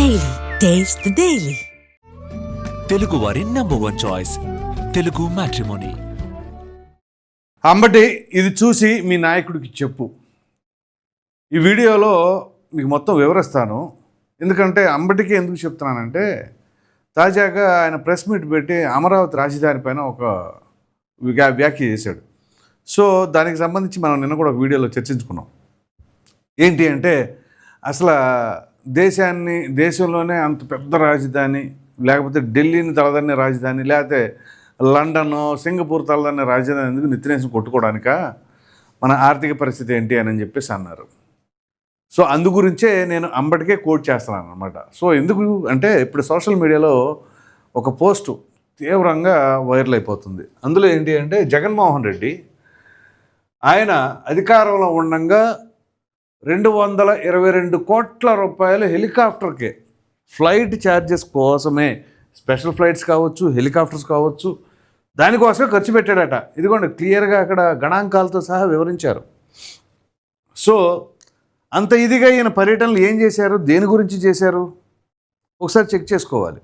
Daily taste the daily Telugu వారి number one choice Telugu matrimony Ambati ఇది చూసి మీ నాయకుడికి చెప్పు. ఈ వీడియోలో మీకు మొత్తం వివరిస్తాను. ఎందుకంటే అంబటికి ఎందుకు చెప్తున్నానంటే తాజాగా ఆయన ప్రెస్ మీట్ పెట్టి అమరావతి రాజధాని పైన ఒక వ్య- వ్యాఖ్య చేశాడు. సో దానికి సంబంధించి మనం నిన్న కూడా ఒక వీడియోలో చర్చించుకున్నాం. ఏంటి అంటే అసలు దేశాన్ని దేశంలోనే అంత పెద్ద రాజధాని లేకపోతే ఢిల్లీని తలదన్నే రాజధాని లేకపోతే లండన్ సింగపూర్ తలదన్నే రాజధాని ఎందుకు నిత్యనేసం కొట్టుకోవడానిక మన ఆర్థిక పరిస్థితి ఏంటి అని చెప్పేసి అన్నారు. సో అందు గురించే నేను అంబటికే కోట్ చేస్తున్నాను అనమాట సో ఎందుకు అంటే ఇప్పుడు సోషల్ మీడియాలో ఒక పోస్టు తీవ్రంగా వైరల్ అయిపోతుంది. అందులో ఏంటి అంటే జగన్మోహన్ రెడ్డి ఆయన అధికారంలో ఉండగా రెండు వందల ఇరవై రెండు కోట్ల రూపాయలు హెలికాప్టర్కే. ఫ్లైట్ ఛార్జెస్ కోసమే. స్పెషల్ ఫ్లైట్స్ కావచ్చు హెలికాప్టర్స్ కావచ్చు. దానికోసమే ఖర్చు పెట్టాడట. ఇదిగోండి క్లియర్గా అక్కడ గణాంకాలతో సహా వివరించారు. సో అంత ఇదిగా ఈయన పర్యటనలు ఏం చేశారు? దేని గురించి చేశారు? ఒకసారి చెక్ చేసుకోవాలి.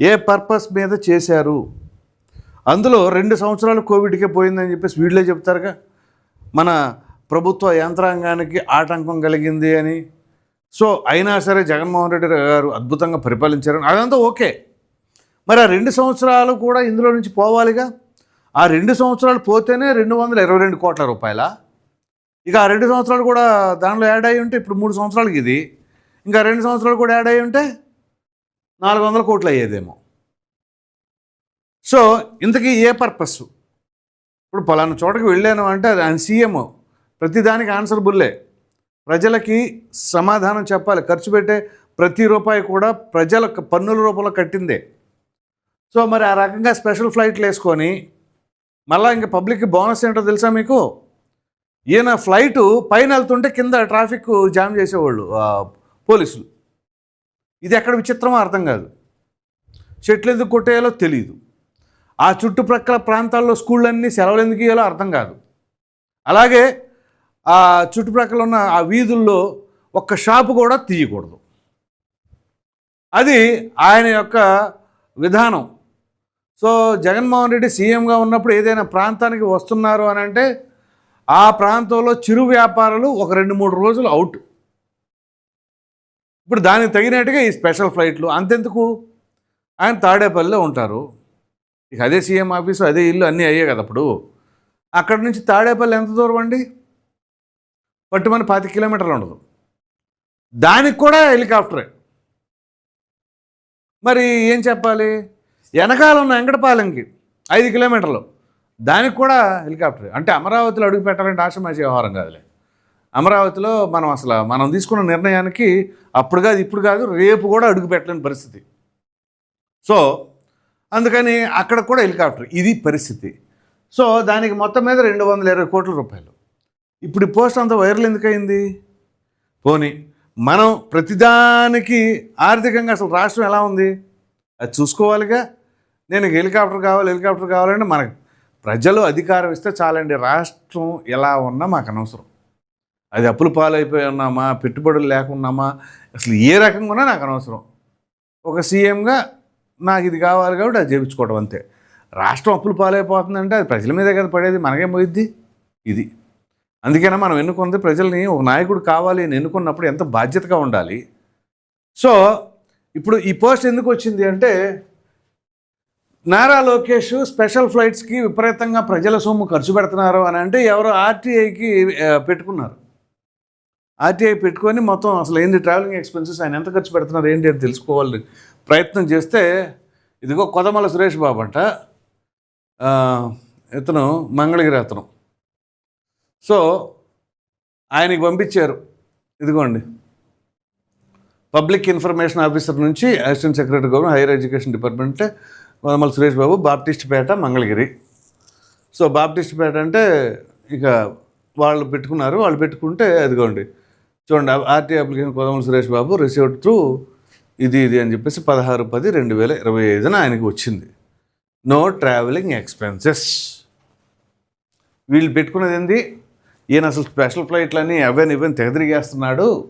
ఏ పర్పస్ మీద చేశారు? అందులో రెండు సంవత్సరాలు కోవిడ్కే పోయిందని చెప్పేసి వీళ్ళే చెప్తారుగా. మన ప్రభుత్వ యంత్రాంగానికి ఆటంకం కలిగింది అని. సో అయినా సరే జగన్మోహన్ రెడ్డి గారు అద్భుతంగా పరిపాలించారని అదంతా ఓకే. మరి ఆ రెండు సంవత్సరాలు కూడా ఇందులో నుంచి పోవాలిగా? ఆ రెండు సంవత్సరాలు పోతేనే రెండు వందల ఇరవై రెండు కోట్ల రూపాయల? ఇక ఆ రెండు సంవత్సరాలు కూడా దానిలో యాడ్ అయ్యి ఉంటే ఇప్పుడు మూడు సంవత్సరాలకి ఇది. ఇంకా రెండు సంవత్సరాలు కూడా యాడ్ అయ్యి ఉంటే నాలుగు వందల కోట్లు అయ్యేదేమో. సో ఇంతకీ ఏ పర్పస్ ఇప్పుడు పలానా చోటకి వెళ్ళాను అంటే అది ఆయన సీఎం. ప్రతిదానికి ఆన్సర్బుల్లే ప్రజలకి సమాధానం చెప్పాలి. ఖర్చు పెట్టే ప్రతి రూపాయి కూడా ప్రజల పన్నుల రూపంలో కట్టిందే. సో మరి ఆ రకంగా స్పెషల్ ఫ్లైట్లు వేసుకొని మళ్ళీ ఇంకా పబ్లిక్కి బోనస్ ఏంటో తెలుసా మీకు? ఈయన ఫ్లైటు పైన వెళ్తుంటే కింద ట్రాఫిక్ జామ్ చేసేవాళ్ళు పోలీసులు. ఇది ఎక్కడ విచిత్రమో అర్థం కాదు. చెట్లు ఎందుకు కొట్టేయాలో తెలియదు ఆ చుట్టుప్రక్కల ప్రాంతాల్లో స్కూళ్ళన్నీ సెలవులు ఎందుకు ఇయ్యాలో అర్థం కాదు. అలాగే ఆ చుట్టుప్రక్కల ఉన్న ఆ వీధుల్లో ఒక్క షాపు కూడా తీయకూడదు. అది ఆయన యొక్క విధానం. సో జగన్మోహన్ రెడ్డి సీఎంగా ఉన్నప్పుడు ఏదైనా ప్రాంతానికి వస్తున్నారు అని అంటే ఆ ప్రాంతంలో చిరు వ్యాపారులు ఒక రెండు మూడు రోజులు అవుట్. ఇప్పుడు దానికి తగినట్టుగా ఈ స్పెషల్ ఫ్లైట్లు అంతెందుకు? ఆయన తాడేపల్లిలో ఉంటారు. ఇక అదే సీఎం ఆఫీసు అదే ఇల్లు అన్నీ అయ్యాయి కదా అప్పుడు. అక్కడ నుంచి తాడేపల్లి ఎంత దూరం అండి? పట్టుమని పాతి కిలోమీటర్లు ఉండదు. దానికి కూడా హెలికాప్టరే. మరి ఏం చెప్పాలి? వెనకాల ఉన్న వెంకటపాలెంకి ఐదు కిలోమీటర్లు. దానికి కూడా హెలికాప్టర్. అంటే అమరావతిలో అడుగు పెట్టాలంటే ఆశమాసి వ్యవహారం కాదులే. అమరావతిలో మనం అసలు మనం తీసుకున్న నిర్ణయానికి అప్పుడు కాదు ఇప్పుడు కాదు రేపు కూడా అడుగు పెట్టలేని పరిస్థితి. సో అందుకని అక్కడ కూడా హెలికాప్టర్. ఇది పరిస్థితి. సో దానికి మొత్తం మీద రెండు వందల ఇరవై కోట్ల రూపాయలు. ఇప్పుడు ఈ పోస్ట్ అంత వైరల్ ఎందుకయింది పోనీ మనం ప్రతిదానికి ఆర్థికంగా అసలు రాష్ట్రం ఎలా ఉంది? అది చూసుకోవాలిగా. నేను హెలికాప్టర్ కావాలి హెలికాప్టర్ కావాలంటే మనకు ప్రజలు అధికారం ఇస్తే చాలండి. రాష్ట్రం ఎలా ఉన్నా మాకు అనవసరం. అది అప్పులు పాలైపోయి ఉన్నామా? పెట్టుబడులు లేకున్నామా? అసలు ఏ రకంగా ఉన్నా నాకు అనవసరం. ఒక సీఎంగా నాకు ఇది కావాలి కాబట్టి అది చేయించుకోవడం అంతే. రాష్ట్రం అప్పులు పాలైపోతుందంటే అది ప్రజల మీదే కదా పడేది. మనకేం పోయిద్ది? ఇది. అందుకనే మనం ఎన్నుకుంది ప్రజల్ని ఒక నాయకుడు కావాలి అని ఎన్నుకున్నప్పుడు ఎంత బాధ్యతగా ఉండాలి. సో ఇప్పుడు ఈ పోస్ట్ ఎందుకు వచ్చింది అంటే నారా లోకేష్ స్పెషల్ ఫ్లైట్స్కి విపరీతంగా ప్రజల సొమ్ము ఖర్చు పెడుతున్నారు అని అంటే ఎవరు ఆర్టీఐకి పెట్టుకున్నారు. ఆర్టీఐ పెట్టుకొని మొత్తం అసలు ఏంది ట్రావెలింగ్ ఎక్స్పెన్సెస్ ఆయన ఎంత ఖర్చు పెడుతున్నారు ఏంటి అని తెలుసుకోవాలి ప్రయత్నం చేస్తే ఇదిగో కొదమల సురేష్ బాబు అంట ఇతను మంగళగిరి అతను. సో ఆయనకి పంపించారు. ఇదిగోండి. పబ్లిక్ ఇన్ఫర్మేషన్ ఆఫీసర్ నుంచి assistant secretary government higher education department Vanamala Suresh Babu Baptist Peta Mangalagiri. So Baptist Peta అంటే ఇక వాళ్ళు పెట్టుకున్నారు. వాళ్ళు పెట్టుకుంటే అదిగోండి. చూడండి RT application Kodamala Suresh Babu received through ఇది ఇది అని చెప్పేసి పదహారు పది రెండు వేల ఇరవై ఐదున ఆయనకి వచ్చింది. No travelling expenses. వీళ్ళు పెట్టుకున్నది ఏంది? ఈయన అసలు స్పెషల్ ఫ్లైట్లని అవన్నీ ఇవన్నీ తెగదిరిగేస్తున్నాడు.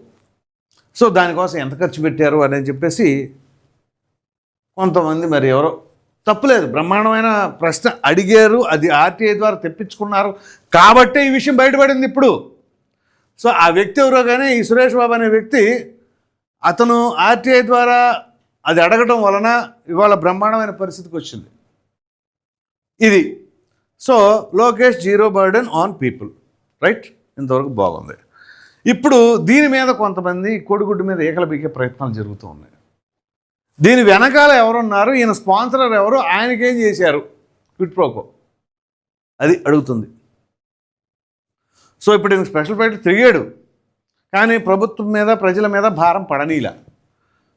సో దానికోసం ఎంత ఖర్చు పెట్టారు అని చెప్పేసి కొంతమంది మరి ఎవరో తప్పులేదు. బ్రహ్మాండమైన ప్రశ్న అడిగారు. అది ఆర్టీఐ ద్వారా తెప్పించుకున్నారు. కాబట్టే ఈ విషయం బయటపడింది ఇప్పుడు. సో ఆ వ్యక్తి ఎవరో కానీ ఈ సురేష్ బాబు అనే వ్యక్తి అతను ఆర్టీఐ ద్వారా అది అడగటం వలన ఇవాళ బ్రహ్మాండమైన పరిస్థితికి వచ్చింది. ఇది. So Lokesh zero burden on people. Right? ఇంతవరకు బాగుంది. ఇప్పుడు దీని మీద కొంతమంది కోడిగుడ్డు మీద ఏకల బీకే ప్రయత్నాలు జరుగుతూ ఉన్నాయి. దీని వెనకాల ఎవరున్నారు? ఈయన స్పాన్సరర్ ఎవరు? ఆయనకేం చేశారు? Quid pro quo. అది అడుగుతుంది. సో ఇప్పుడు ఈయన స్పెషల్ ఫ్లైట్ తిరిగాడు. కానీ ప్రభుత్వం మీద ప్రజల మీద భారం పడనీలా.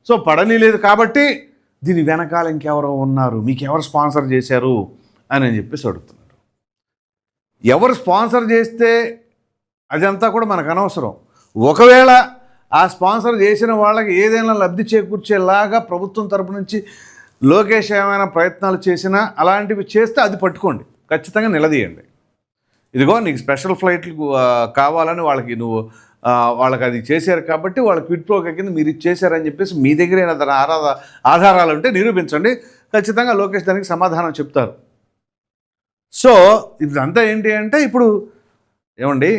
సో పడనీలేదు కాబట్టి దీని వెనకాల ఇంకెవరో ఉన్నారు? మీకు ఎవరు స్పాన్సర్ చేశారు? అని అని చెప్పేసి అడుగుతున్నారు ఎవరు స్పాన్సర్ చేస్తే అదంతా కూడా మనకు అనవసరం. ఒకవేళ ఆ స్పాన్సర్ చేసిన వాళ్ళకి ఏదైనా లబ్ధి చేకూర్చేలాగా ప్రభుత్వం తరపు నుంచి లోకేష్ ఏమైనా ప్రయత్నాలు చేసినా అలాంటివి చేస్తే అది పట్టుకోండి. ఖచ్చితంగా నిలదీయండి. ఇదిగో నీకు స్పెషల్ ఫ్లైట్లు కావాలని వాళ్ళకి నువ్వు వాళ్ళకి అది చేశారు కాబట్టి వాళ్ళ క్విట్ ప్రోక కింద మీరు ఇది చేశారని చెప్పేసి మీ దగ్గర ఏదైనా ఆధార ఆధారాలు ఉంటే నిరూపించండి. ఖచ్చితంగా లోకేష్ దానికి సమాధానం చెప్తారు. సో ఇదంతా ఏంటి అంటే ఇప్పుడు ఏమండి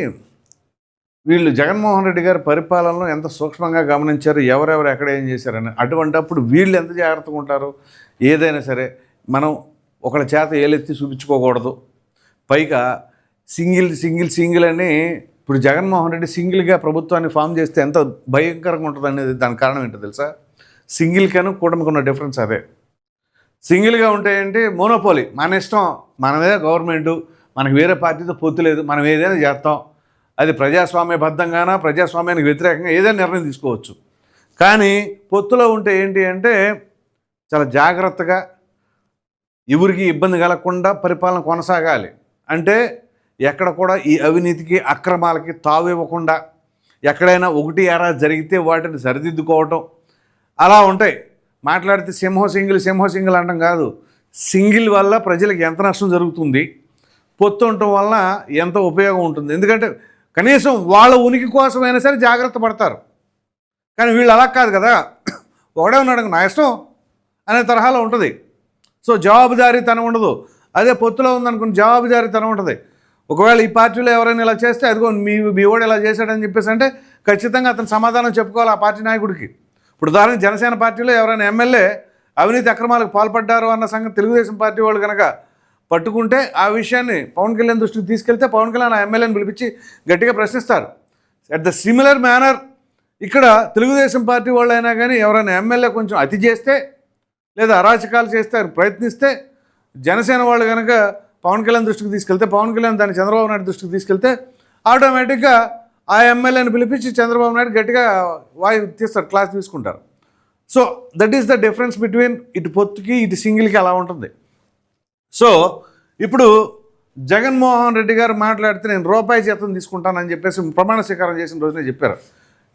వీళ్ళు జగన్మోహన్ రెడ్డి గారి పరిపాలనలో ఎంత సూక్ష్మంగా గమనించారు ఎవరెవరు ఎక్కడ ఏం చేశారని. అటువంటప్పుడు వీళ్ళు ఎంత జాగ్రత్తగా ఉంటారు? ఏదైనా సరే మనం ఒకళ్ళ చేత ఏలెత్తి చూపించుకోకూడదు. పైగా సింగిల్ సింగిల్ సింగిల్ అని ఇప్పుడు జగన్మోహన్ రెడ్డి సింగిల్గా ప్రభుత్వాన్ని ఫామ్ చేస్తే ఎంత భయంకరంగా ఉంటుంది అనేది దాని కారణం ఏంటో తెలుసా? సింగిల్కను కూటమికి ఉన్న డిఫరెన్స్ అదే. సింగిల్గా ఉంటే ఏంటి? మోనోపోలీ. మన ఇష్టం. మనమే గవర్నమెంట్. మనకి వేరే పార్టీతో పొత్తు లేదు. మనం ఏదైనా చేస్తాం. అది ప్రజాస్వామ్యబద్ధంగానా ప్రజాస్వామ్యానికి వ్యతిరేకంగా ఏదైనా నిర్ణయం తీసుకోవచ్చు. కానీ పొత్తులో ఉంటే ఏంటి అంటే చాలా జాగ్రత్తగా ఎవరికి ఇబ్బంది కలగకుండా పరిపాలన కొనసాగాలి. అంటే ఎక్కడ కూడా ఈ అవినీతికి అక్రమాలకి తావు ఇవ్వకుండా ఎక్కడైనా ఒకటి ఎరా జరిగితే వాటిని సరిదిద్దుకోవటం. అలా ఉంటాయి. మాట్లాడితే సింహం సింగిల్ సింహం సింగిల్ అనడం కాదు. సింగిల్ వల్ల ప్రజలకు ఎంత నష్టం జరుగుతుంది? పొత్తు ఉండటం వల్ల ఎంత ఉపయోగం ఉంటుంది? ఎందుకంటే కనీసం వాళ్ళ ఉనికి కోసమైనా సరే జాగ్రత్త పడతారు. కానీ వీళ్ళు అలా కాదు కదా. ఒకడే ఉన్నాడు నా ఇష్టం అనే తరహాలో ఉంటుంది. సో జవాబుదారీతనం ఉండదు. అదే పొత్తులో ఉందనుకుని జవాబుదారీతనం ఉంటుంది. ఒకవేళ ఈ పార్టీలో ఎవరైనా ఇలా చేస్తే అదిగో మీ మీ వాడు ఇలా చేశాడని చెప్పేసి అంటే ఖచ్చితంగా అతను సమాధానం చెప్పుకోవాలి ఆ పార్టీ నాయకుడికి. ఇప్పుడు దానికి జనసేన పార్టీలో ఎవరైనా ఎమ్మెల్యే అవినీతి అక్రమాలకు పాల్పడ్డారు అన్న సంగతి తెలుగుదేశం పార్టీ వాళ్ళు కనుక పట్టుకుంటే ఆ విషయాన్ని పవన్ కళ్యాణ్ దృష్టికి తీసుకెళ్తే పవన్ కళ్యాణ్ ఆ ఎమ్మెల్యేని పిలిపించి గట్టిగా ప్రశ్నిస్తారు. అట్ ద సిమిలర్ మేనర్ ఇక్కడ తెలుగుదేశం పార్టీ వాళ్ళు అయినా కానీ ఎవరైనా ఎమ్మెల్యే కొంచెం అతి చేస్తే లేదా అరాచకాలు చేస్తే ప్రయత్నిస్తే జనసేన వాళ్ళు కనుక పవన్ కళ్యాణ్ దృష్టికి తీసుకెళ్తే పవన్ కళ్యాణ్ దాన్ని చంద్రబాబు నాయుడు దృష్టికి తీసుకెళ్తే ఆటోమేటిక్గా ఆ ఎమ్మెల్యేని పిలిపించి చంద్రబాబు నాయుడు గట్టిగా వాయి తీస్తారు క్లాస్ తీసుకుంటారు. So that is the difference between ఇటు పొత్తుకి ఇటు సింగిల్కి అలా ఉంటుంది. సో ఇప్పుడు జగన్మోహన్ రెడ్డి గారు మాట్లాడితే నేను రూపాయి జీతం తీసుకుంటానని చెప్పేసి ప్రమాణ స్వీకారం చేసిన రోజునే చెప్పారు.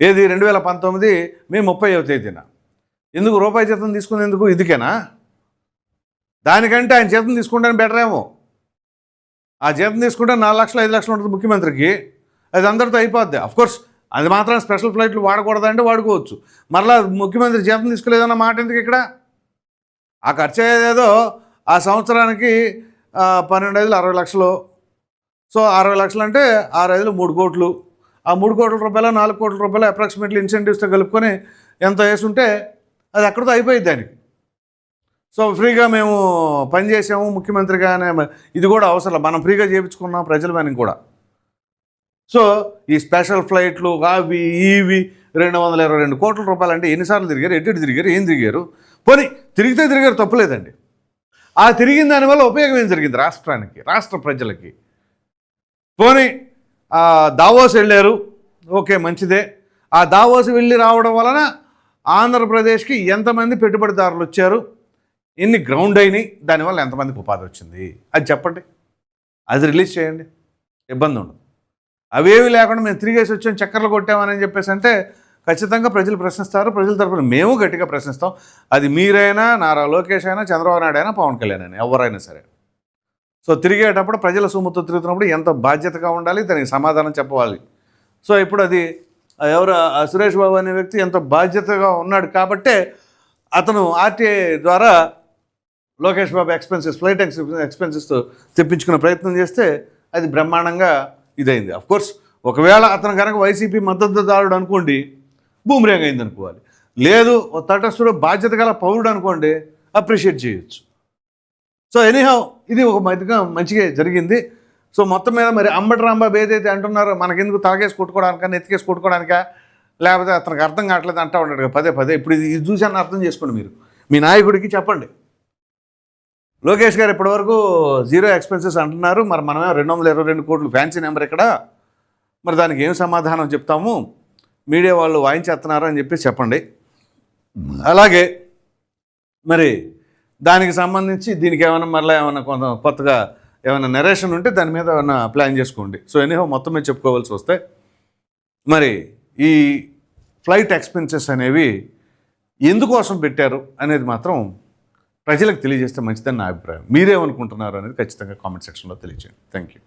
ఏది రెండు వేల పంతొమ్మిది మే ముప్పై తేదీన. ఎందుకు రూపాయి జీతం తీసుకునేందుకు ఇదికేనా? దానికంటే ఆయన జీతం తీసుకుంటాను బెటర్ ఏమో ఆ జీతం తీసుకుంటే నాలుగు లక్షలు ఐదు లక్షలు ఉంటుంది ముఖ్యమంత్రికి. అది అందరితో అయిపోద్ది. కోర్స్ అది మాత్రం స్పెషల్ ఫ్లైట్లు వాడకూడదంటే వాడుకోవచ్చు. మరలా ముఖ్యమంత్రి జీతం తీసుకోలేదన్న మాట ఎందుకు ఇక్కడ? ఆ ఖర్చు అయ్యేదేదో ఆ సంవత్సరానికి పన్నెండు ఐదులు అరవై లక్షలు. సో అరవై లక్షలు అంటే ఆరు ఐదులు మూడు కోట్లు. ఆ మూడు కోట్ల రూపాయలు నాలుగు కోట్ల రూపాయలు అప్రాక్సిమేట్లీ ఇన్సెంటివ్స్తో కలుపుకొని ఎంత వేసుంటే అది అక్కడితో అయిపోయింది దానికి. సో ఫ్రీగా మేము పనిచేసాము ముఖ్యమంత్రిగా అనే ఇది కూడా అవసరం. మనం ఫ్రీగా చేయించుకున్నాం ప్రజల పని కూడా. సో ఈ స్పెషల్ ఫ్లైట్లు అవి ఇవి రెండు వందల ఇరవై రెండు కోట్ల రూపాయలు అంటే ఎన్నిసార్లు తిరిగారు? ఎటు తిరిగారు? ఏం తిరిగారు? పోనీ తిరిగితే తిరిగారు తప్పులేదండి. ఆ తిరిగిన దానివల్ల ఉపయోగం ఏం జరిగింది రాష్ట్రానికి రాష్ట్ర ప్రజలకి? పోనీ దావోస్ వెళ్ళారు. ఓకే మంచిదే. ఆ దావోస్ వెళ్ళి రావడం వలన ఆంధ్రప్రదేశ్కి ఎంతమంది పెట్టుబడిదారులు వచ్చారు? ఎన్ని గ్రౌండ్ అయినాయి? దానివల్ల ఎంతమందికి ఉపాధి వచ్చింది? అది చెప్పండి. అది రిలీజ్ చేయండి. ఇబ్బంది ఉండదు. అవేవి లేకుండా మేము తిరిగేసి వచ్చాం చక్కర్లు కొట్టామని చెప్పేసి అంటే ఖచ్చితంగా ప్రజలు ప్రశ్నిస్తారు. ప్రజల తరపున మేము గట్టిగా ప్రశ్నిస్తాం. అది మీరైనా నారా లోకేష్ అయినా చంద్రబాబు నాయుడు అయినా పవన్ కళ్యాణ్ అయినా ఎవరైనా సరే. సో తిరిగేటప్పుడు ప్రజల సొమ్ముతో తిరుగుతున్నప్పుడు ఎంత బాధ్యతగా ఉండాలి దానికి సమాధానం చెప్పవాలి. సో ఇప్పుడు అది ఎవరు ఆ సురేష్ బాబు అనే వ్యక్తి ఎంతో బాధ్యతగా ఉన్నాడు కాబట్టే అతను ఆర్టీఐ ద్వారా లోకేష్ బాబు ఎక్స్పెన్సెస్ ఫ్లైట్ ఎక్స్పెన్సెస్తో తెప్పించుకునే ప్రయత్నం చేస్తే అది బ్రహ్మాండంగా ఇదైంది. అఫ్ కోర్స్ ఒకవేళ అతను కనుక వైసీపీ మద్దతుదారుడు అనుకోండి బూమ్రేంగ్ అయింది అనుకోవాలి. లేదు తటస్థుడు బాధ్యత గల పౌరుడు అనుకోండి అప్రిషియేట్ చేయొచ్చు. సో ఎనీహౌ ఇది ఒక మధ్యగా మంచిగా జరిగింది. సో మొత్తం మీద మరి అంబటి రాంబాబు ఏదైతే అంటున్నారో మనకెందుకు తలకేసి కొట్టుకోవడానికా నెత్తికేసి కొట్టుకోవడానికా? లేకపోతే అతనికి అర్థం కావట్లేదు అంటా ఉన్నాడు పదే పదే. ఇప్పుడు ఇది ఇది చూసి అర్థం చేసుకోండి మీరు. మీ నాయకుడికి చెప్పండి. లోకేష్ గారు ఇప్పటివరకు జీరో ఎక్స్పెన్సెస్ అంటున్నారు. మరి మనమే రెండు వందల ఇరవై రెండు కోట్లు ఫ్యాన్సీ నెంబర్ ఇక్కడ. మరి దానికి ఏం సమాధానం చెప్తాము? మీడియా వాళ్ళు వాయించేస్తున్నారు అని చెప్పి చెప్పండి. అలాగే మరి దానికి సంబంధించి దీనికి ఏమైనా మరలా ఏమైనా కొంత కొత్తగా ఏమైనా నెరేషన్ ఉంటే దాని మీద ఏమైనా ప్లాన్ చేసుకోండి. సో ఎనీహో మొత్తం మీద చెప్పుకోవాల్సి వస్తే మరి ఈ ఫ్లైట్ ఎక్స్పెన్సెస్ అనేవి ఎందుకోసం పెట్టారు అనేది మాత్రం ప్రజలకు తెలియజేస్తే మంచిదని నా అభిప్రాయం. మీరేమనుకుంటున్నారు అనేది ఖచ్చితంగా కామెంట్ సెక్షన్లో తెలియజేయండి థ్యాంక్ యూ